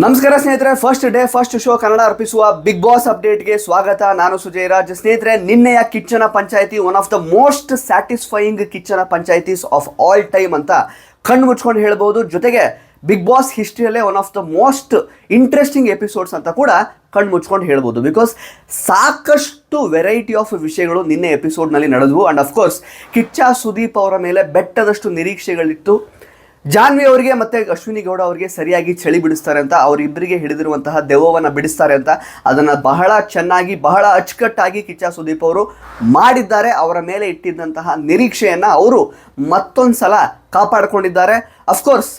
ನಮಸ್ಕಾರ ಸ್ನೇಹಿತರೆ first day first show Kannada ಅರ್ಪಿಸುವ ಬಿಗ್ ಬಾಸ್ ಅಪ್ಡೇಟ್ಗೆ ಸ್ವಾಗತ. ನಾನು ಸುಜಯ್ ರಾಜ್. ಸ್ನೇಹಿತರೆ, ನಿನ್ನೆಯ ಕಿಚ್ಚನ panchayat one of the most satisfying ಕಿಚ್ಚನ ಪಂಚಾಯಿತೀಸ್ of all time ಅಂತ ಕಣ್ಣು ಮುಚ್ಕೊಂಡು ಹೇಳ್ಬೋದು. ಜೊತೆಗೆ big boss ಹಿಸ್ಟ್ರಿಯಲ್ಲೇ one of the most interesting episodes ಅಂತ ಕೂಡ ಕಣ್ಣು ಮುಚ್ಕೊಂಡು ಹೇಳ್ಬೋದು. ಬಿಕಾಸ್ ಸಾಕಷ್ಟು ವೆರೈಟಿ ಆಫ್ ವಿಷಯಗಳು ನಿನ್ನೆ ಎಪಿಸೋಡ್ನಲ್ಲಿ ನಡೆದವು. ಆ್ಯಂಡ್ ಅಫ್ಕೋರ್ಸ್ ಕಿಚ್ಚ ಸುದೀಪ್ ಅವರ ಮೇಲೆ ಬೆಟ್ಟದಷ್ಟು ನಿರೀಕ್ಷೆಗಳಿತ್ತು. ಜಾನ್ವಿ ಅವರಿಗೆ ಮತ್ತೆ ಅಶ್ವಿನಿ ಗೌಡ ಅವರಿಗೆ ಸರಿಯಾಗಿ ಚಳಿ ಬಿಡಿಸ್ತಾರೆ ಅಂತ ಅವರಿಬ್ಬರಿಗೆ ಹಿಡಿದಿರುವಂತಹ ದೆವ್ವವನ್ನು ಬಿಡಿಸ್ತಾರೆ ಅಂತ, ಅದನ್ನು ಬಹಳ ಚೆನ್ನಾಗಿ, ಬಹಳ ಅಚ್ಚುಕಟ್ಟಾಗಿ ಕಿಚ್ಚ ಸುದೀಪ್ ಅವರು ಮಾಡಿದ್ದಾರೆ. ಅವರ ಮೇಲೆ ಇಟ್ಟಿದ್ದಂತಹ ನಿರೀಕ್ಷೆಯನ್ನು ಅವರು ಮತ್ತೊಂದು ಸಲ ಕಾಪಾಡಿಕೊಂಡಿದ್ದಾರೆ ಅಫ್ಕೋರ್ಸ್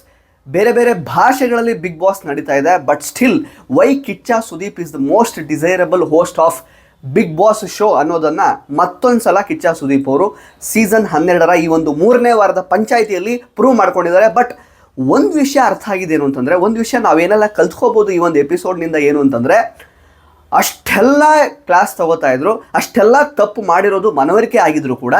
ಬೇರೆ ಬೇರೆ ಭಾಷೆಗಳಲ್ಲಿ ಬಿಗ್ ಬಾಸ್ ನಡೀತಾ ಇದೆ but still why Kichcha Sudeep is the most desirable host of Bigg Boss show ಅನ್ನೋದನ್ನ ಮತ್ತೊಂದು ಸಲ ಕಿಚ್ಚ ಸುದೀಪ್ ಅವರು ಸೀಸನ್ ಹನ್ನೆರಡರ ಈ ಒಂದು ಮೂರನೇ ವಾರದ ಪಂಚಾಯಿತಿಯಲ್ಲಿ ಪ್ರೂವ್ ಮಾಡ್ಕೊಂಡಿದ್ದಾರೆ. ಬಟ್ ಒಂದು ವಿಷಯ ಅರ್ಥ ಆಗಿದೆ ಏನು ಅಂತಂದರೆ, ಒಂದು ವಿಷಯ ನಾವೇನೆಲ್ಲ ಕಲ್ತ್ಕೋಬೋದು ಈ ಒಂದು ಎಪಿಸೋಡ್ನಿಂದ ಏನು ಅಂತಂದರೆ, ಅಷ್ಟೆಲ್ಲ ಕ್ಲಾಸ್ ತಗೋತಾ ಇದ್ರು, ಅಷ್ಟೆಲ್ಲ ತಪ್ಪು ಮಾಡಿರೋದು ಮನವರಿಕೆ ಆಗಿದ್ರು ಕೂಡ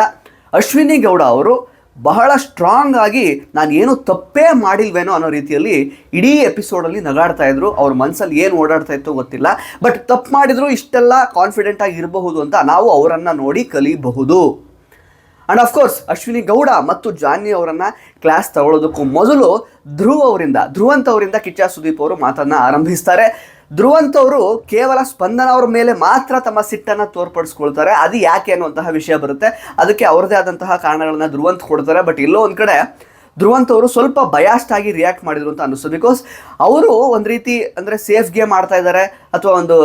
ಅಶ್ವಿನಿ ಗೌಡ ಅವರು ಬಹಳ ಸ್ಟ್ರಾಂಗ್ ಆಗಿ ನಾನು ಏನು ತಪ್ಪೇ ಮಾಡಿಲ್ವೇನೋ ಅನ್ನೋ ರೀತಿಯಲ್ಲಿ ಇಡೀ ಎಪಿಸೋಡಲ್ಲಿ ನಗಾಡ್ತಾ ಇದ್ರು. ಅವ್ರ ಮನಸ್ಸಲ್ಲಿ ಏನು ಓಡಾಡ್ತಾ ಇತ್ತು ಗೊತ್ತಿಲ್ಲ. ಬಟ್ ತಪ್ಪು ಮಾಡಿದ್ರು, ಇಷ್ಟೆಲ್ಲ ಕಾನ್ಫಿಡೆಂಟ್ ಆಗಿ ಇರಬಹುದು ಅಂತ ನಾವು ಅವರನ್ನು ನೋಡಿ ಕಲಿಬಹುದು. And of course Ashwini Gowda ಮತ್ತು ಜಾನ್ವಿ ಅವರನ್ನು ಕ್ಲಾಸ್ ತಗೊಳ್ಳೋದಕ್ಕೂ ಮೊದಲು ಧ್ರುವ್ ಅವರಿಂದ, ಧ್ರುವಂತ್ ಅವರಿಂದ ಕಿಚ್ಚ ಸುದೀಪ್ ಅವರು ಮಾತನ್ನು ಆರಂಭಿಸ್ತಾರೆ. ಧ್ರುವಂತ್ ಅವರು ಕೇವಲ ಸ್ಪಂದನ ಅವರ ಮೇಲೆ ಮಾತ್ರ ತಮ್ಮ ಸಿಟ್ಟನ್ನು ತೋರ್ಪಡಿಸ್ಕೊಳ್ತಾರೆ. ಅದು ಯಾಕೆ ಅನ್ನುವಂತಹ ವಿಷಯ ಬರುತ್ತೆ. ಅದಕ್ಕೆ ಅವ್ರದ್ದೇ ಆದಂತಹ ಕಾರಣಗಳನ್ನ ಧ್ರುವಂತ ಕೊಡ್ತಾರೆ. ಬಟ್ ಎಲ್ಲೋ ಒಂದು ಕಡೆ ಧ್ರುವಂತ್ ಅವರು ಸ್ವಲ್ಪ ಬಯಾಸ್ಟ್ ಆಗಿ ರಿಯಾಕ್ಟ್ ಮಾಡಿದ್ರು ಅಂತ ಅನಿಸ್ತು ಬಿಕಾಸ್ ಅವರು ಒಂದು ರೀತಿ ಅಂದರೆ ಸೇಫ್ ಗೇಮ್ ಆಡ್ತಾ ಇದ್ದಾರೆ ಅಥವಾ ಒಂದು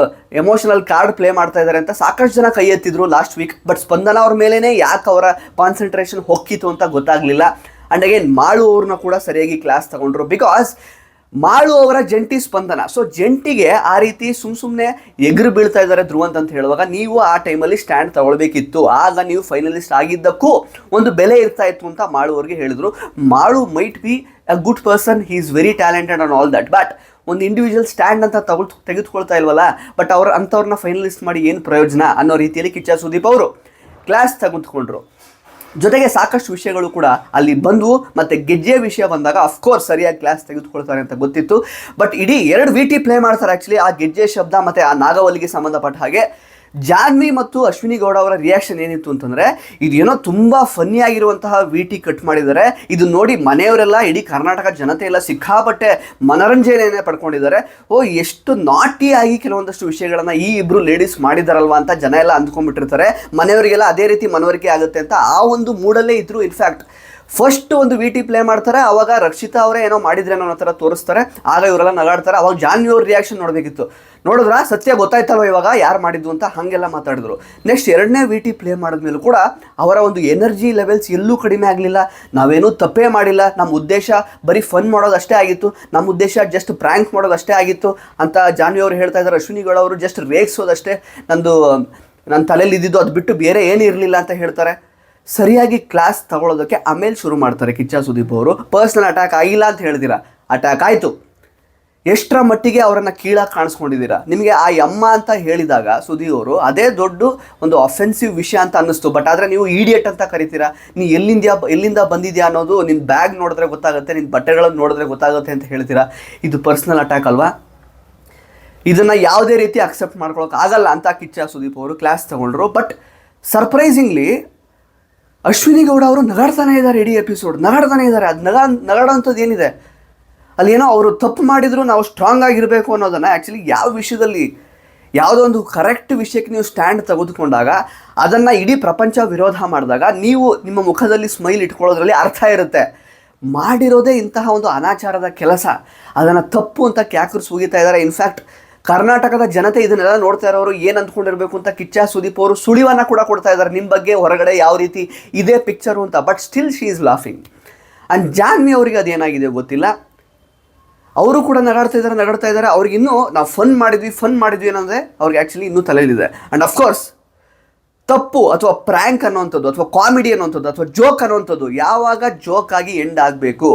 ಎಮೋಷನಲ್ ಕಾರ್ಡ್ ಪ್ಲೇ ಮಾಡ್ತಾ ಇದ್ದಾರೆ ಅಂತ ಸಾಕಷ್ಟು ಜನ ಕೈ ಎತ್ತಿದ್ರು ಲಾಸ್ಟ್ ವೀಕ್ ಬಟ್ ಸ್ಪಂದನ ಅವ್ರ ಮೇಲೇ ಯಾಕೆ ಅವರ ಕಾನ್ಸಂಟ್ರೇಷನ್ ಹೊಕ್ಕಿತು ಅಂತ ಗೊತ್ತಾಗಲಿಲ್ಲ. ಆ್ಯಂಡ್ ಅಗೇನ್ ಮಾಡುವವ್ರನ್ನ ಕೂಡ ಸರಿಯಾಗಿ ಕ್ಲಾಸ್ ತಗೊಂಡ್ರು. ಬಿಕಾಸ್ ಮಾಳು ಅವರ ಜಂಟಿ ಸ್ಪಂದನ. ಸೊ ಜಂಟಿಗೆ ಆ ರೀತಿ ಸುಮ್ ಸುಮ್ಮನೆ ಎಗರು ಬೀಳ್ತಾ ಇದ್ದಾರೆ ಧ್ರುವಂತ್ ಅಂತ ಹೇಳುವಾಗ ನೀವು ಆ ಟೈಮಲ್ಲಿ ಸ್ಟ್ಯಾಂಡ್ ತಗೊಳ್ಬೇಕಿತ್ತು. ಆಗ ನೀವು ಫೈನಲಿಸ್ಟ್ ಆಗಿದ್ದಕ್ಕೂ ಒಂದು ಬೆಲೆ ಇರ್ತಾ ಇತ್ತು ಅಂತ ಮಾಳು ಅವ್ರಿಗೆ ಹೇಳಿದ್ರು. Malu might be a good person he is very talented and all that but ಒಂದು ಇಂಡಿವಿಜುವಲ್ ಸ್ಟ್ಯಾಂಡ್ ಅಂತ ತಗೊಳ್ ತೆಗೆದುಕೊಳ್ತಾ ಇಲ್ವಲ್ಲ ಬಟ್ ಅವ್ರು ಅಂಥವ್ರನ್ನ ಫೈನಲಿಸ್ಟ್ ಮಾಡಿ ಏನು ಪ್ರಯೋಜನ ಅನ್ನೋ ರೀತಿಯಲ್ಲಿ ಕಿಚ್ಚ ಸುದೀಪ್ ಅವರು ಕ್ಲಾಸ್ ತೆಗೆದುಕೊಂಡ್ರು ಜೊತೆಗೆ ಸಾಕಷ್ಟು ವಿಷಯಗಳು ಕೂಡ ಅಲ್ಲಿ ಬಂದವು. ಮತ್ತು ಗೆಜ್ಜೆಯ ವಿಷಯ ಬಂದಾಗ ಅಫ್ಕೋರ್ಸ್ ಸರಿಯಾಗಿ ಕ್ಲಾಸ್ ತೆಗೆದುಕೊಳ್ತಾರೆ ಅಂತ ಗೊತ್ತಿತ್ತು. ಬಟ್ ಇಡೀ ಎರಡು ವಿ ಟಿ ಪ್ಲೇ ಮಾಡ್ತಾರೆ ಆ್ಯಕ್ಚುಲಿ ಆ ಗೆಜ್ಜೆ ಶಬ್ದ ಮತ್ತು ಆ ನಾಗವಲ್ಲಿಗೆ ಸಂಬಂಧಪಟ್ಟ ಹಾಗೆ. ಜಾನ್ವಿ ಮತ್ತು ಅಶ್ವಿನಿ ಗೌಡ ಅವರ ರಿಯಾಕ್ಷನ್ ಏನಿತ್ತು ಅಂತಂದರೆ ಇದೇನೋ ತುಂಬ ಫನ್ನಿ ಆಗಿರುವಂತಹ ವಿ ಟಿ ಕಟ್ ಮಾಡಿದ್ದಾರೆ. ಇದು ನೋಡಿ ಮನೆಯವರೆಲ್ಲ, ಇಡೀ ಕರ್ನಾಟಕ ಜನತೆ ಎಲ್ಲ ಸಿಕ್ಕಾಪಟ್ಟೆ ಮನರಂಜನೆಯನ್ನೇ ಪಡ್ಕೊಂಡಿದ್ದಾರೆ. ಓ, ಎಷ್ಟು ನಾಟಿ ಆಗಿ ಕೆಲವೊಂದಷ್ಟು ವಿಷಯಗಳನ್ನು ಈ ಇಬ್ಬರು ಲೇಡೀಸ್ ಮಾಡಿದಾರಲ್ವಾ ಅಂತ ಜನ ಎಲ್ಲ ಅಂದ್ಕೊಂಡ್ಬಿಟ್ಟಿರ್ತಾರೆ. ಮನೆಯವರಿಗೆಲ್ಲ ಅದೇ ರೀತಿ ಮನವರಿಕೆ ಆಗುತ್ತೆ ಅಂತ ಆ ಒಂದು ಮೂಡಲ್ಲೇ ಇದ್ರು ಇನ್ಫ್ಯಾಕ್ಟ್ ಫಸ್ಟ್ ಒಂದು ವಿ ಟಿ ಪ್ಲೇ ಮಾಡ್ತಾರೆ, ಅವಾಗ ರಕ್ಷಿತಾ ಅವರೇ ಏನೋ ಮಾಡಿದ್ರೆ ಅನ್ನೋ ಥರ ತೋರಿಸ್ತಾರೆ. ಆಗ ಇವರೆಲ್ಲ ನಗಾಡ್ತಾರೆ. ಅವಾಗ ಜಾನ್ವಿ ಅವ್ರ ರಿಯಾಕ್ಷನ್ ನೋಡಬೇಕಿತ್ತು. ನೋಡಿದ್ರ, ಸತ್ಯ ಗೊತ್ತಾಯ್ತಲ್ವ ಇವಾಗ? ಯಾರು ಮಾಡಿದ್ದು ಅಂತ ಹಾಗೆಲ್ಲ ಮಾತಾಡಿದ್ರು. ನೆಕ್ಸ್ಟ್ ಎರಡನೇ ವಿ ಟಿ ಪ್ಲೇ ಮಾಡಿದ್ಮೇಲೂ ಕೂಡ ಅವರ ಒಂದು ಎನರ್ಜಿ ಲೆವೆಲ್ಸ್ ಎಲ್ಲೂ ಕಡಿಮೆ ಆಗಲಿಲ್ಲ. ನಾವೇನೂ ತಪ್ಪೇ ಮಾಡಿಲ್ಲ. ನಮ್ಮ ಉದ್ದೇಶ ಬರೀ ಫನ್ ಮಾಡೋದು ಅಷ್ಟೇ ಆಗಿತ್ತು. ನಮ್ಮ ಉದ್ದೇಶ ಜಸ್ಟ್ ಪ್ರ್ಯಾಂಕ್ ಮಾಡೋದು ಅಷ್ಟೇ ಆಗಿತ್ತು ಅಂತ ಜಾನ್ವಿ ಅವರು ಹೇಳ್ತಾ ಇದ್ದಾರೆ. ಅಶ್ವಿನಿ ಗೌಡ ಅವರು ಜಸ್ಟ್ ರೇಗ್ಸೋದಷ್ಟೇ. ನಂದು ನನ್ನ ತಲೆಯಲ್ಲಿ ಇದ್ದಿದ್ದು ಅದು ಬಿಟ್ಟು ಬೇರೆ ಏನು ಇರಲಿಲ್ಲ ಅಂತ ಹೇಳ್ತಾರೆ. ಸರಿಯಾಗಿ ಕ್ಲಾಸ್ ತಗೊಳ್ಳೋದಕ್ಕೆ ಆಮೇಲೆ ಶುರು ಮಾಡ್ತಾರೆ ಕಿಚ್ಚ ಸುದೀಪ್ ಅವರು. ಪರ್ಸ್ನಲ್ ಅಟ್ಯಾಕ್ ಆಗಿಲ್ಲ ಅಂತ ಹೇಳ್ತೀರಾ ಅಟ್ಯಾಕ್ ಆಯಿತು. ಎಷ್ಟರ ಮಟ್ಟಿಗೆ ಅವರನ್ನು ಕೀಳಾಗಿ ಕಾಣಿಸ್ಕೊಂಡಿದ್ದೀರಾ? ನಿಮಗೆ ಆ ಯಮ್ಮ ಅಂತ ಹೇಳಿದಾಗ ಸುದೀಪ್ ಅವರು, ಅದೇ ದೊಡ್ಡ ಒಂದು ಅಫೆನ್ಸಿವ್ ವಿಷಯ ಅಂತ ಅನ್ನಿಸ್ತು. ಬಟ್ ಆದರೆ ನೀವು ಈಡಿಯಟ್ ಅಂತ ಕರಿತೀರಾ? ನೀ ಎಲ್ಲಿಂದ ಎಲ್ಲಿಂದ ಬಂದಿದ್ಯಾ ಅನ್ನೋದು ನಿನ್ನ ಬ್ಯಾಗ್ ನೋಡಿದ್ರೆ ಗೊತ್ತಾಗುತ್ತೆ ನಿನ್ನ ಬಟ್ಟೆಗಳನ್ನು ನೋಡಿದ್ರೆ ಗೊತ್ತಾಗುತ್ತೆ ಅಂತ ಹೇಳ್ತೀರಾ? ಇದು ಪರ್ಸ್ನಲ್ ಅಟ್ಯಾಕ್ ಅಲ್ವಾ? ಇದನ್ನು ಯಾವುದೇ ರೀತಿ ಅಕ್ಸೆಪ್ಟ್ ಮಾಡ್ಕೊಳಕ್ಕೆ ಆಗಲ್ಲ ಅಂತ ಕಿಚ್ಚ ಸುದೀಪ್ ಅವರು ಕ್ಲಾಸ್ ತಗೊಂಡ್ರು. ಬಟ್ ಸರ್ಪ್ರೈಸಿಂಗ್ಲಿ ಅಶ್ವಿನಿ ಗೌಡ ಅವರು ನಗಾಡ್ತಾನೆ ಇದ್ದಾರೆ ಇಡೀ ಎಪಿಸೋಡ್ ನಗಾಡ್ತಾನೆ ಇದ್ದಾರೆ. ಅದು ನಗ ನಗಾಡೋಂಥದ್ದು ಏನಿದೆ? ಅಲ್ಲಿ ಏನೋ ಅವರು ತಪ್ಪು ಮಾಡಿದ್ರು, ನಾವು ಸ್ಟ್ರಾಂಗ್ ಆಗಿರಬೇಕು ಅನ್ನೋದನ್ನು ಆ್ಯಕ್ಚುಲಿ ಯಾವ ವಿಷಯದಲ್ಲಿ ಯಾವುದೋ ಒಂದು ಕರೆಕ್ಟ್ ವಿಷಯಕ್ಕೆ ನೀವು ಸ್ಟ್ಯಾಂಡ್ ತೆಗೆದುಕೊಂಡಾಗ ಅದನ್ನು ಇಡೀ ಪ್ರಪಂಚ ವಿರೋಧ ಮಾಡಿದಾಗ ನೀವು ನಿಮ್ಮ ಮುಖದಲ್ಲಿ ಸ್ಮೈಲ್ ಇಟ್ಕೊಳ್ಳೋದ್ರಲ್ಲಿ ಅರ್ಥ ಇರುತ್ತೆ. ಮಾಡಿರೋದೇ ಇಂತಹ ಒಂದು ಅನಾಚಾರದ ಕೆಲಸ. ಅದನ್ನು ತಪ್ಪು ಅಂತ ಕ್ಯಾಕರ್ಸ್ ಸುಗಿತಾ ಇದ್ದಾರೆ. ಇನ್ಫ್ಯಾಕ್ಟ್ ಕರ್ನಾಟಕದ ಜನತೆ ಇದನ್ನೆಲ್ಲ ನೋಡ್ತಾ ಇರೋರು ಏನು ಅಂದ್ಕೊಂಡಿರ್ಬೇಕು ಅಂತ ಕಿಚ್ಚ ಸುದೀಪ್ ಅವರು ಸುಳಿವನ್ನು ಕೂಡ ಕೊಡ್ತಾ ಇದ್ದಾರೆ. ನಿಮ್ಮ ಬಗ್ಗೆ ಹೊರಗಡೆ ಯಾವ ರೀತಿ ಇದೇ ಪಿಕ್ಚರು ಅಂತ but still she is laughing and Janhvi ಅವರಿಗೆ ಅದೇನಾಗಿದೆ ಗೊತ್ತಿಲ್ಲ. ಅವರು ಕೂಡ ನಗಾಡ್ತಾ ಇದ್ದಾರೆ ನಗಾಡ್ತಾ ಇದ್ದಾರೆ. ಅವ್ರಿಗೆ ಇನ್ನೂ ನಾವು ಫನ್ ಮಾಡಿದ್ವಿ ಫನ್ ಮಾಡಿದ್ವಿ ಏನಂದರೆ ಅವ್ರಿಗೆ ಆ್ಯಕ್ಚುಲಿ ಇನ್ನೂ ತಲೆಯಲ್ಲಿದೆ. ಆ್ಯಂಡ್ ಅಫ್ಕೋರ್ಸ್ ತಪ್ಪು ಅಥವಾ ಪ್ರ್ಯಾಂಕ್ ಅನ್ನೋವಂಥದ್ದು ಅಥವಾ ಕಾಮಿಡಿ ಅನ್ನೋವಂಥದ್ದು ಅಥವಾ ಜೋಕ್ ಅನ್ನೋವಂಥದ್ದು ಯಾವಾಗ ಜೋಕ್ ಆಗಿ ಎಂಡ್ ಆಗಬೇಕು?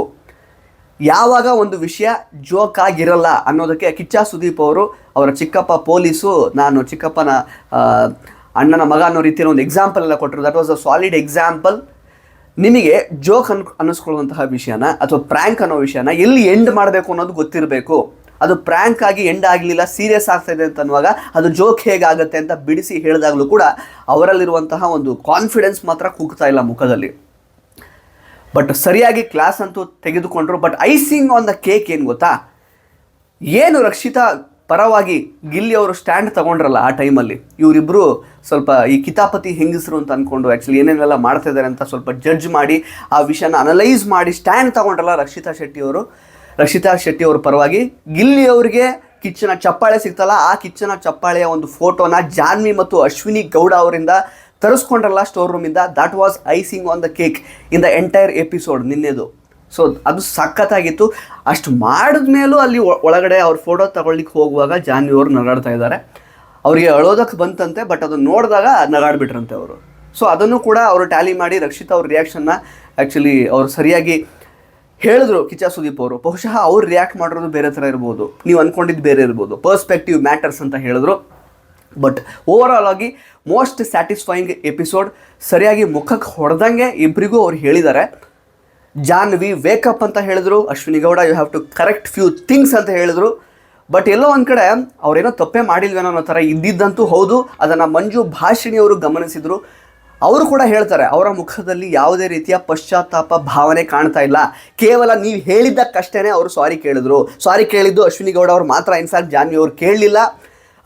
ಯಾವಾಗ ಒಂದು ವಿಷಯ ಜೋಕ್ ಆಗಿರಲ್ಲ ಅನ್ನೋದಕ್ಕೆ ಕಿಚ್ಚ ಸುದೀಪ್ ಅವರು, ಅವರ ಚಿಕ್ಕಪ್ಪ ಪೊಲೀಸು, ನಾನು ಚಿಕ್ಕಪ್ಪನ ಅಣ್ಣನ ಮಗ ಅನ್ನೋ ರೀತಿಯ ಒಂದು ಎಕ್ಸಾಂಪಲ್ ಎಲ್ಲ ಕೊಟ್ಟರು that was a solid example ನಿಮಗೆ ಜೋಕ್ ಅನ್, ಅನ್ನಿಸ್ಕೊಳ್ಳುವಂತಹ ವಿಷಯನ ಅಥವಾ ಪ್ರ್ಯಾಂಕ್ ಅನ್ನೋ ವಿಷಯನ ಎಲ್ಲಿ ಎಂಡ್ ಮಾಡಬೇಕು ಅನ್ನೋದು ಗೊತ್ತಿರಬೇಕು. ಅದು ಪ್ರ್ಯಾಂಕ್ ಆಗಿ ಎಂಡ್ ಆಗಲಿಲ್ಲ ಸೀರಿಯಸ್ ಆಗ್ತಾ ಇದೆ ಅಂತ ಅನ್ನುವಾಗ ಅದು ಜೋಕ್ ಹೇಗಾಗುತ್ತೆ ಅಂತ ಬಿಡಿಸಿ ಹೇಳಿದಾಗಲೂ ಕೂಡ ಅವರಲ್ಲಿರುವಂತಹ ಒಂದು ಕಾನ್ಫಿಡೆನ್ಸ್ ಮಾತ್ರ ಕುಗ್ತಾ ಇಲ್ಲ ಮುಖದಲ್ಲಿ. ಬಟ್ ಸರಿಯಾಗಿ ಕ್ಲಾಸ್ ಅಂತೂ ತೆಗೆದುಕೊಂಡ್ರು but icing on the cake ಏನು ಗೊತ್ತಾ? ಏನು ರಕ್ಷಿತಾ ಪರವಾಗಿ ಗಿಲ್ಲಿ ಅವರು ಸ್ಟ್ಯಾಂಡ್ ತಗೊಂಡ್ರಲ್ಲ ಆ ಟೈಮಲ್ಲಿ ಇವರಿಬ್ಬರು ಸ್ವಲ್ಪ ಈ ಕಿತಾಪತಿ ಹೆಂಗಸರು ಅಂತ ಅಂದ್ಕೊಂಡು ಆ್ಯಕ್ಚುಲಿ ಏನೇನೆಲ್ಲ ಮಾಡ್ತಾ ಇದ್ದಾರೆ ಅಂತ ಸ್ವಲ್ಪ ಜಡ್ಜ್ ಮಾಡಿ, ಆ ವಿಷಯನ ಅನಲೈಸ್ ಮಾಡಿ ಸ್ಟ್ಯಾಂಡ್ ತಗೊಂಡ್ರಲ್ಲ ರಕ್ಷಿತಾ ಶೆಟ್ಟಿ ಅವರು. ರಕ್ಷಿತಾ ಶೆಟ್ಟಿ ಅವರು ಪರವಾಗಿ ಗಿಲ್ಲಿ ಅವರಿಗೆ ಕಿಚ್ಚನ ಚಪ್ಪಾಳೆ ಸಿಗ್ತಲ್ಲ, ಆ ಕಿಚ್ಚನ ಚಪ್ಪಾಳೆಯ ಒಂದು ಫೋಟೋನ ಜಾನ್ವಿ ಮತ್ತು ಅಶ್ವಿನಿ ಗೌಡ ಅವರಿಂದ ತರಿಸ್ಕೊಂಡ್ರಲ್ಲ store ರೂಮಿಂದ that was icing on the cake in the entire episode ನಿನ್ನೆದು. So ಅದು ಸಖತ್ತಾಗಿತ್ತು. ಅಷ್ಟು ಮಾಡಿದ ಮೇಲೂ ಅಲ್ಲಿ ಒಳಗಡೆ ಅವ್ರ ಫೋಟೋ ತಗೊಳ್ಳಿಕ್ಕೆ ಹೋಗುವಾಗ ಜಾನ್ವಿ ಅವರು ನಗಾಡ್ತಾ ಇದ್ದಾರೆ ಅವರಿಗೆ ಅಳೋದಕ್ಕೆ ಬಂತಂತೆ ಬಟ್ ಅದನ್ನು ನೋಡಿದಾಗ ನಗಾಡ್ಬಿಟ್ರಂತೆ ಅವರು. ಸೊ ಅದನ್ನು ಕೂಡ ಅವರು ಟ್ಯಾಲಿ ಮಾಡಿ ರಕ್ಷಿತ್ ಅವ್ರ ರಿಯಾಕ್ಷನ್ನ ಆ್ಯಕ್ಚುಲಿ ಅವ್ರು ಸರಿಯಾಗಿ ಹೇಳಿದ್ರು ಕಿಚ್ಚ ಸುದೀಪ್ ಅವರು. ಬಹುಶಃ ಅವ್ರು ರಿಯಾಕ್ಟ್ ಮಾಡಿರೋದು ಬೇರೆ ಥರ ಇರ್ಬೋದು. ನೀವು ಅಂದ್ಕೊಂಡಿದ್ದು ಬೇರೆ ಇರ್ಬೋದು. ಪರ್ಸ್ಪೆಕ್ಟಿವ್ ಮ್ಯಾಟರ್ಸ್ ಅಂತ ಹೇಳಿದ್ರು. ಬಟ್ ಓವರಾಲ್ ಆಗಿ ಮೋಸ್ಟ್ ಸ್ಯಾಟಿಸ್ಫೈಯಿಂಗ್ ಎಪಿಸೋಡ್ ಸರಿಯಾಗಿ ಮುಖಕ್ಕೆ ಹೊಡೆದಂಗೆ ಇಬ್ಬರಿಗೂ ಅವ್ರು ಹೇಳಿದ್ದಾರೆ ಜಾನ್ವಿ ವೇಕಪ್ ಅಂತ ಹೇಳಿದ್ರು. Ashwini Gowda you have to correct few things ಅಂತ ಹೇಳಿದ್ರು. ಬಟ್ ಎಲ್ಲೋ ಒಂದು ಕಡೆ ಅವರೇನೋ ತಪ್ಪೇ ಮಾಡಿಲ್ವೇನೋ ಅನ್ನೋ ಥರ ಇದ್ದಿದ್ದಂತೂ ಹೌದು. ಅದನ್ನು ಮಂಜು ಭಾಷಿಣಿಯವರು ಗಮನಿಸಿದ್ರು. ಅವರು ಕೂಡ ಹೇಳ್ತಾರೆ, ಅವರ ಮುಖದಲ್ಲಿ ಯಾವುದೇ ರೀತಿಯ ಪಶ್ಚಾತ್ತಾಪ ಭಾವನೆ ಕಾಣ್ತಾ ಇಲ್ಲ. ಕೇವಲ ನೀವು ಹೇಳಿದ್ದಕ್ಕಷ್ಟೇ ಅವರು ಸಾರಿ ಕೇಳಿದ್ರು. ಸಾರಿ ಕೇಳಿದ್ದು ಅಶ್ವಿನಿ ಗೌಡ ಅವರು ಮಾತ್ರ. ಇನ್ಫ್ಯಾಕ್ಟ್ ಜಾನ್ವಿ ಅವರು ಕೇಳಲಿಲ್ಲ.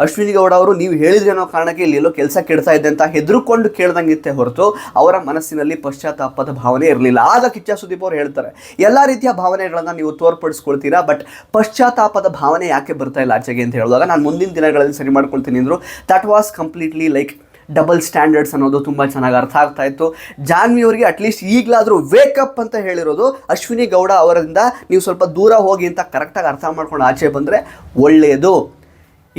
ಅಶ್ವಿನಿ ಗೌಡ ಅವರು, ನೀವು ಹೇಳಿದ್ರೆ ಅನ್ನೋ ಕಾರಣಕ್ಕೆ ಇಲ್ಲಿ ಎಲ್ಲೋ ಕೆಲಸ ಕೆಡ್ತಾ ಇದೆ ಅಂತ ಹೆದರುಕೊಂಡು ಕೇಳ್ದಂಗಿತ್ತೆ ಹೊರತು ಅವರ ಮನಸ್ಸಿನಲ್ಲಿ ಪಶ್ಚಾತ್ತಾಪದ ಭಾವನೆ ಇರಲಿಲ್ಲ. ಆಗ ಕಿಚ್ಚ ಸುದೀಪ್ ಅವರು ಹೇಳ್ತಾರೆ, ಎಲ್ಲ ರೀತಿಯ ಭಾವನೆಗಳನ್ನು ನೀವು ತೋರ್ಪಡಿಸ್ಕೊಳ್ತೀರಾ, ಬಟ್ ಪಶ್ಚಾತ್ತಾಪದ ಭಾವನೆ ಯಾಕೆ ಬರ್ತಾ ಇಲ್ಲ ಆಚೆಗೆ ಅಂತ ಹೇಳಿದಾಗ ನಾನು ಮುಂದಿನ ದಿನಗಳಲ್ಲಿ ಸರಿ ಮಾಡ್ಕೊಳ್ತೀನಿ ಅಂದರು that was completely like double standards ಅನ್ನೋದು ತುಂಬ ಚೆನ್ನಾಗಿ ಅರ್ಥ ಆಗ್ತಾ ಇತ್ತು. ಜಾನ್ವಿ ಅವರಿಗೆ ಅಟ್ಲೀಸ್ಟ್ ಈಗಲಾದರೂ ವೇಕಪ್ ಅಂತ ಹೇಳಿರೋದು ಅಶ್ವಿನಿ ಗೌಡ ಅವರಿಂದ ನೀವು ಸ್ವಲ್ಪ ದೂರ ಹೋಗಿ ಅಂತ ಕರೆಕ್ಟಾಗಿ ಅರ್ಥ ಮಾಡ್ಕೊಂಡು ಆಚೆ ಬಂದರೆ ಒಳ್ಳೆಯದು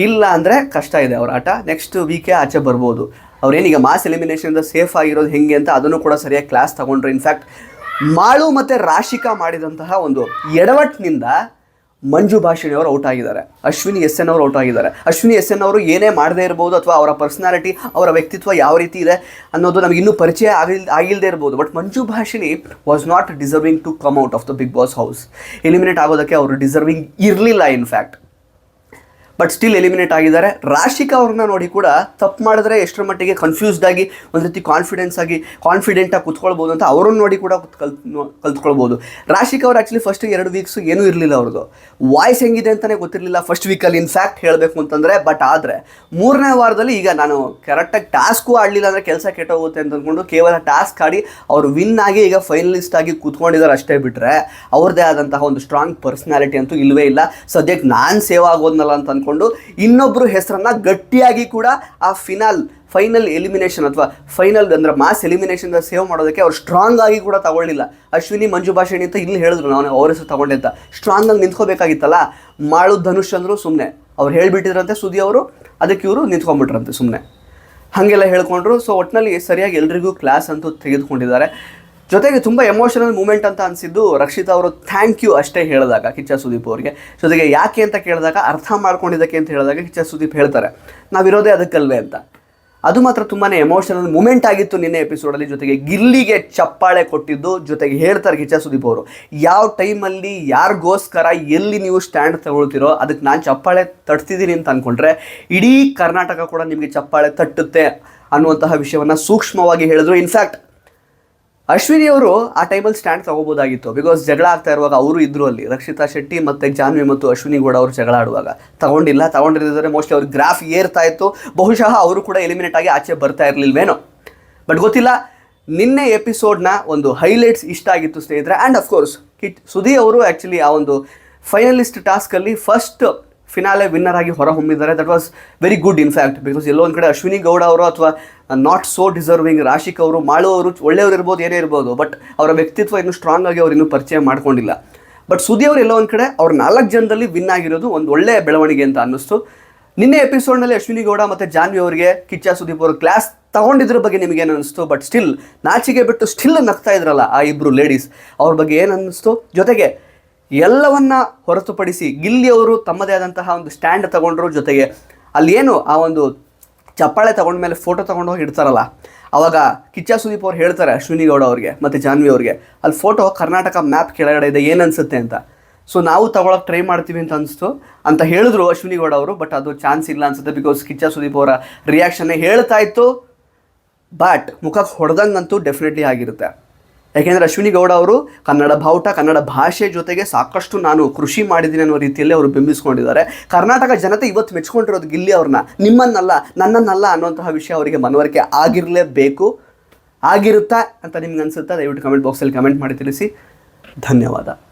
ಇಲ್ಲ ಅಂದರೆ ಕಷ್ಟ ಇದೆ ಅವ್ರ ಆಟ. ನೆಕ್ಸ್ಟ್ ವೀಕೆ ಆಚೆ ಬರ್ಬೋದು. ಅವ್ರೇನೀಗ ಮಾಸ್ ಎಲಿಮಿನೇಷನಿಂದ ಸೇಫ್ ಆಗಿರೋದು ಹೆಂಗೆ ಅಂತ ಅದನ್ನು ಕೂಡ ಸರಿಯಾಗಿ ಕ್ಲಾಸ್ ತಗೊಂಡ್ರು. ಇನ್ಫ್ಯಾಕ್ಟ್ ಮಾಳು ಮತ್ತು ರಾಶಿಕಾ ಮಾಡಿದಂತಹ ಒಂದು ಎಡವಟ್ಟಿನಿಂದ ಮಂಜು ಭಾಷಿಣಿ ಅವರು ಔಟ್ ಆಗಿದ್ದಾರೆ. ಅಶ್ವಿನಿ ಎಸ್ ಎನ್ ಅವರು ಔಟ್ ಆಗಿದ್ದಾರೆ. ಅಶ್ವಿನಿ ಎಸ್ ಎನ್ ಅವರು ಏನೇ ಮಾಡದೇ ಇರ್ಬೋದು ಅಥವಾ ಅವರ ಪರ್ಸನಾಲಿಟಿ ಅವರ ವ್ಯಕ್ತಿತ್ವ ಯಾವ ರೀತಿ ಇದೆ ಅನ್ನೋದು ನಮಗೆ ಇನ್ನೂ ಪರಿಚಯ ಆಗಿಲ್ ಆಗಿಲ್ಲದೆ ಇರ್ಬೋದು. But Manju Bhashini was not deserving to come out of the Bigg Boss house eliminate ಆಗೋದಕ್ಕೆ ಅವರು ಡಿಸರ್ವಿಂಗ್ ಇರಲಿಲ್ಲ ಇನ್ಫ್ಯಾಕ್ಟ್ ಬಟ್ ಸ್ಟಿಲ್ ಎಲಿಮಿನೇಟ್ ಆಗಿದ್ದಾರೆ. ರಾಶಿಕಾ ಅವ್ರನ್ನ ನೋಡಿ ಕೂಡ ತಪ್ಪು ಮಾಡಿದ್ರೆ ಎಷ್ಟರ ಮಟ್ಟಿಗೆ ಕನ್ಫ್ಯೂಸ್ಡ್ ಆಗಿ, ಒಂದು ರೀತಿ ಕಾನ್ಫಿಡೆನ್ಸ್ ಆಗಿ ಕಾನ್ಫಿಡೆಂಟಾಗಿ ಕುತ್ಕೊಳ್ಬೋದು ಅಂತ ಅವ್ರನ್ನ ನೋಡಿ ಕೂಡ ಕಲ್, ಕಲ್ತ್ಕೊಳ್ಬೋದು. ರಾಶಿಕಾ ಅವ್ರು ಆ್ಯಕ್ಚುಲಿ ಫಸ್ಟ್ ಎರಡು ವೀಕ್ಸ್ ಏನೂ ಇರಲಿಲ್ಲ ಅವ್ರದ್ದು ವಾಯ್ಸ್ ಹೆಂಗಿದೆ ಅಂತಲೇ ಗೊತ್ತಿರಲಿಲ್ಲ ಫಸ್ಟ್ ವೀಕಲ್ಲಿ ಇನ್ಫ್ಯಾಕ್ಟ್ ಹೇಳಬೇಕು ಅಂತಂದರೆ ಬಟ್ ಆದರೆ ಮೂರನೇ ವಾರದಲ್ಲಿ ಈಗ ನಾನು ಕರೆಕ್ಟಾಗಿ ಟಾಸ್ಕು ಆಡಲಿಲ್ಲ ಅಂದರೆ ಕೆಲಸ ಕೆಟ್ಟೋಗುತ್ತೆ ಅಂತ ಅಂದ್ಕೊಂಡು ಕೇವಲ ಟಾಸ್ಕ್ ಆಡಿ ಅವರು ವಿನ್ ಆಗಿ ಈಗ ಫೈನಲಿಸ್ಟ್ ಆಗಿ ಕೂತ್ಕೊಂಡಿದ್ದಾರೆ ಅಷ್ಟೇ ಬಿಟ್ಟರೆ ಅವ್ರದ್ದೇ ಆದಂತಹ ಒಂದು ಸ್ಟ್ರಾಂಗ್ ಪರ್ಸ್ನಾಲಿಟಿ ಅಂತೂ ಇಲ್ಲವೇ ಇಲ್ಲ. ಸದ್ಯಕ್ಕೆ ನಾನು ಸೇವ್ ಆಗೋದ್ನಲ್ಲ ಅಂತ ಅಂದ್ಕೊಂಡು ಇನ್ನೊಬ್ಬರು ಹೆಸರನ್ನು ಗಟ್ಟಿಯಾಗಿ ಕೂಡ ಆ ಫಿನಾಲ್ ಫೈನಲ್ ಎಲಿಮಿನೇಷನ್ ಅಥವಾ ಫೈನಲ್ ಅಂದ್ರೆ ಮಾಸ್ ಎಲಿಮಿನೇಷನ್ ಸೇವ್ ಮಾಡೋದಕ್ಕೆ ಅವ್ರು ಸ್ಟ್ರಾಂಗ್ ಆಗಿ ಕೂಡ ತಗೊಳ್ಳಿಲ್ಲ. ಅಶ್ವಿನಿ, ಮಂಜು ಭಾಷಿಣಿ ಅಂತ ಇಲ್ಲಿ ಹೇಳಿದ್ರು, ನಾನು ಅವ್ರ ಹೆಸರು ತಗೊಂಡೆ ಅಂತ. ಸ್ಟ್ರಾಂಗ್ ಆಗಿ ನಿಂತ್ಕೋಬೇಕಾಗಿತ್ತಲ್ಲ? ಮಾಳು ಧನುಷ್ ಅಂದರು ಸುಮ್ಮನೆ ಅವ್ರು ಹೇಳಿಬಿಟ್ಟಿದ್ರಂತೆ ಸುದಿ ಅವರು, ಅದಕ್ಕೆ ಇವರು ನಿಂತ್ಕೊಂಡ್ಬಿಟ್ರಂತೆ ಸುಮ್ಮನೆ ಹಾಗೆಲ್ಲ ಹೇಳ್ಕೊಂಡ್ರು. ಸೊ ಒಟ್ಟಿನಲ್ಲಿ ಸರಿಯಾಗಿ ಎಲ್ರಿಗೂ ಕ್ಲಾಸ್ ಅಂತೂ ತೆಗೆದುಕೊಂಡಿದ್ದಾರೆ. ಜೊತೆಗೆ ತುಂಬ ಎಮೋಷನಲ್ ಮೂಮೆಂಟ್ ಅಂತ ಅನಿಸಿದ್ದು ರಕ್ಷಿತಾ ಅವರು ಥ್ಯಾಂಕ್ ಯು ಅಷ್ಟೇ ಹೇಳಿದಾಗ ಕಿಚ್ಚ ಸುದೀಪ್ ಅವರಿಗೆ. ಜೊತೆಗೆ ಯಾಕೆ ಅಂತ ಕೇಳಿದಾಗ ಅರ್ಥ ಮಾಡ್ಕೊಂಡಿದ್ದಕ್ಕೆ ಅಂತ ಹೇಳಿದಾಗ ಕಿಚ್ಚ ಸುದೀಪ್ ಹೇಳ್ತಾರೆ. ನಾವಿರೋದೇ ಅದಕ್ಕಲ್ವೇ ಅಂತ. ಅದು ಮಾತ್ರ ತುಂಬಾ ಎಮೋಷನಲ್ ಮೂಮೆಂಟ್ ಆಗಿತ್ತು ನಿನ್ನೆ ಎಪಿಸೋಡಲ್ಲಿ ಜೊತೆಗೆ ಗಿಲ್ಲಿಗೆ ಚಪ್ಪಾಳೆ ಕೊಟ್ಟಿದ್ದು ಜೊತೆಗೆ ಹೇಳ್ತಾರೆ ಕಿಚ್ಚ ಸುದೀಪ್ ಅವರು. ಯಾವ ಟೈಮಲ್ಲಿ ಯಾರಿಗೋಸ್ಕರ ಎಲ್ಲಿ ನೀವು ಸ್ಟ್ಯಾಂಡ್ ತಗೊಳ್ತಿರೋ ಅದಕ್ಕೆ ನಾನು ಚಪ್ಪಾಳೆ ತಟ್ತಿದ್ದೀನಿ ಅಂತ ಅಂದ್ಕೊಂಡ್ರೆ ಇಡೀ ಕರ್ನಾಟಕ ಕೂಡ ನಿಮಗೆ ಚಪ್ಪಾಳೆ ತಟ್ಟುತ್ತೆ ಅನ್ನುವಂತಹ ವಿಷಯವನ್ನು ಸೂಕ್ಷ್ಮವಾಗಿ ಹೇಳಿದ್ರು. ಇನ್ಫ್ಯಾಕ್ಟ್ ಅಶ್ವಿನಿ ಅವರು ಆ ಟೈಮಲ್ಲಿ ಸ್ಟ್ಯಾಂಡ್ ತಗೋಬೋದಾಗಿತ್ತು. ಬಿಕಾಸ್ ಜಗಳ ಆಗ್ತಾ ಇರುವಾಗ ಅವರು ಇದ್ರು ಅಲ್ಲಿ. ರಕ್ಷಿತಾ ಶೆಟ್ಟಿ ಮತ್ತು ಜಾನ್ವಿ ಮತ್ತು ಅಶ್ವಿನಿ ಗೌಡ ಅವರು ಜಗಳ ಆಡುವಾಗ. ತಗೊಂಡಿಲ್ಲ, ತಗೊಂಡಿರಿದ್ರೆ ಮೋಸ್ಟ್ಲಿ ಅವ್ರ ಗ್ರಾಫ್ ಏರ್ತಾ ಇತ್ತು. ಬಹುಶಃ ಅವರು ಕೂಡ ಎಲಿಮಿನೇಟ್ ಆಗಿ ಆಚೆ ಬರ್ತಾ ಇರಲಿಲ್ವೇನೋ. ಬಟ್ ಗೊತ್ತಿಲ್ಲ, ನಿನ್ನೆ ಎಪಿಸೋಡ್ನ ಒಂದು ಹೈಲೈಟ್ಸ್ ಇಷ್ಟ ಆಗಿತ್ತು ಸ್ನೇಹಿತರೆ. ಆ್ಯಂಡ್ ಅಫ್ಕೋರ್ಸ್ ಕಿಟ್ ಸುಧಿ ಅವರು ಆ್ಯಕ್ಚುಲಿ ಆ ಒಂದು ಫೈನಲಿಸ್ಟ್ ಟಾಸ್ಕಲ್ಲಿ ಫಸ್ಟ್ ಫಿನಾಲೆ ವಿನ್ನರ್ ಆಗಿ ಹೊರಹೊಮ್ಮಿದ್ದಾರೆ. That was very good in fact because ಎಲ್ಲೋ ಒಂದು ಕಡೆ ಅಶ್ವಿನಿ ಗೌಡ ಅವರು ಅಥವಾ ನಾಟ್ ಸೋ ಡಿಸರ್ವಿಂಗ್ ರಾಶಿಕ್ ಅವರು, ಮಾಳು ಅವರು ಒಳ್ಳೆಯವರು ಇರ್ಬೋದು, ಏನೇ ಇರ್ಬೋದು ಬಟ್ ಅವರ ವ್ಯಕ್ತಿತ್ವ ಇನ್ನೂ ಸ್ಟ್ರಾಂಗ್ ಆಗಿ ಅವರು ಇನ್ನೂ ಪರಿಚಯ ಮಾಡ್ಕೊಂಡಿಲ್ಲ. ಬಟ್ ಸುದಿ ಅವರು ಎಲ್ಲೋ ಒಂದು ಕಡೆ ಅವ್ರ ನಾಲ್ಕು ಜನದಲ್ಲಿ ವಿನ್ ಆಗಿರೋದು ಒಂದು ಒಳ್ಳೆಯ ಬೆಳವಣಿಗೆ ಅಂತ ಅನ್ನಿಸ್ತು. ನಿನ್ನೆ ಎಪಿಸೋಡ್ನಲ್ಲಿ ಅಶ್ವಿನಿ ಗೌಡ ಮತ್ತು ಜಾನ್ವಿ ಅವರಿಗೆ ಕಿಚ್ಚ ಸುದೀಪ್ ಅವರು ಕ್ಲಾಸ್ ತಗೊಂಡಿದ್ರ ಬಗ್ಗೆ ನಿಮಗೆ ಏನು ಅನಿಸ್ತು ಬಟ್ ಸ್ಟಿಲ್ ನಾಚಿಗೆ ಬಿಟ್ಟು ಸ್ಟಿಲ್ ನಗ್ತಾ ಇದ್ರಲ್ಲ ಆ ಇಬ್ಬರು ಲೇಡೀಸ್ ಅವ್ರ ಬಗ್ಗೆ ಏನು ಅನ್ನಿಸ್ತು? ಜೊತೆಗೆ ಎಲ್ಲವನ್ನ ಹೊರತುಪಡಿಸಿ ಗಿಲ್ಲಿ ಅವರು ತಮ್ಮದೇ ಆದಂತಹ ಒಂದು ಸ್ಟ್ಯಾಂಡ್ ತಗೊಂಡ್ರು ಜೊತೆಗೆ. ಅಲ್ಲಿ ಏನು ಆ ಒಂದು ಚಪ್ಪಾಳೆ ತಗೊಂಡ್ಮೇಲೆ ಫೋಟೋ ತಗೊಂಡು ಹೋಗಿ ಇಡ್ತಾರಲ್ಲ, ಅವಾಗ ಕಿಚ್ಚ ಸುದೀಪ್ ಅವ್ರು ಹೇಳ್ತಾರೆ ಗೌಡ ಅವ್ರಿಗೆ ಮತ್ತು ಜಾನ್ವಿ ಅವ್ರಿಗೆ, ಅಲ್ಲಿ ಫೋಟೋ ಕರ್ನಾಟಕ ಮ್ಯಾಪ್ ಕೆಳಗಡೆ ಇದೆ ಏನು ಅನ್ಸುತ್ತೆ ಅಂತ? ಸೊ ನಾವು ತಗೊಳಕ್ಕೆ ಟ್ರೈ ಮಾಡ್ತೀವಿ ಅಂತ ಅನಿಸ್ತು. ಅಂತ ಹೇಳಿದ್ರು ಗೌಡ ಅವರು ಬಟ್ ಅದು ಚಾನ್ಸ್ ಇಲ್ಲ ಅನ್ಸುತ್ತೆ ಬಿಕಾಸ್ ಕಿಚ್ಚ ಸುದೀಪ್ ಅವರ ರಿಯಾಕ್ಷನ್ನೇ ಹೇಳ್ತಾ ಇತ್ತು. ಬಟ್ ಮುಖಕ್ಕೆ ಹೊಡೆದಂಗಂತೂ ಡೆಫಿನೆಟ್ಲಿ ಆಗಿರುತ್ತೆ. ಯಾಕೆಂದರೆ ಅಶ್ವಿನಿ ಗೌಡ ಅವರು ಕನ್ನಡ ಬಾವುಟ, ಕನ್ನಡ ಭಾಷೆ ಜೊತೆಗೆ ಸಾಕಷ್ಟು ನಾನು ಕೃಷಿ ಮಾಡಿದ್ದೀನಿ ಅನ್ನೋ ರೀತಿಯಲ್ಲಿ ಅವರು ಬಿಂಬಿಸ್ಕೊಂಡಿದ್ದಾರೆ. ಕರ್ನಾಟಕ ಜನತೆ ಇವತ್ತು ಮೆಚ್ಕೊಂಡಿರೋದು ಗಿಲ್ಲಿ ಅವ್ರನ್ನ. ನಿಮ್ಮನ್ನಲ್ಲ, ನನ್ನನ್ನಲ್ಲ ಅನ್ನುವಂತಹ ವಿಷಯ ಅವರಿಗೆ ಮನವರಿಕೆ ಆಗಿರಲೇಬೇಕು. ಆಗಿರುತ್ತಾ ಅಂತ ನಿಮ್ಗೆ ಅನಿಸುತ್ತಾ? ದಯವಿಟ್ಟು ಕಮೆಂಟ್ ಬಾಕ್ಸಲ್ಲಿ ಕಮೆಂಟ್ ಮಾಡಿ ತಿಳಿಸಿ. ಧನ್ಯವಾದ.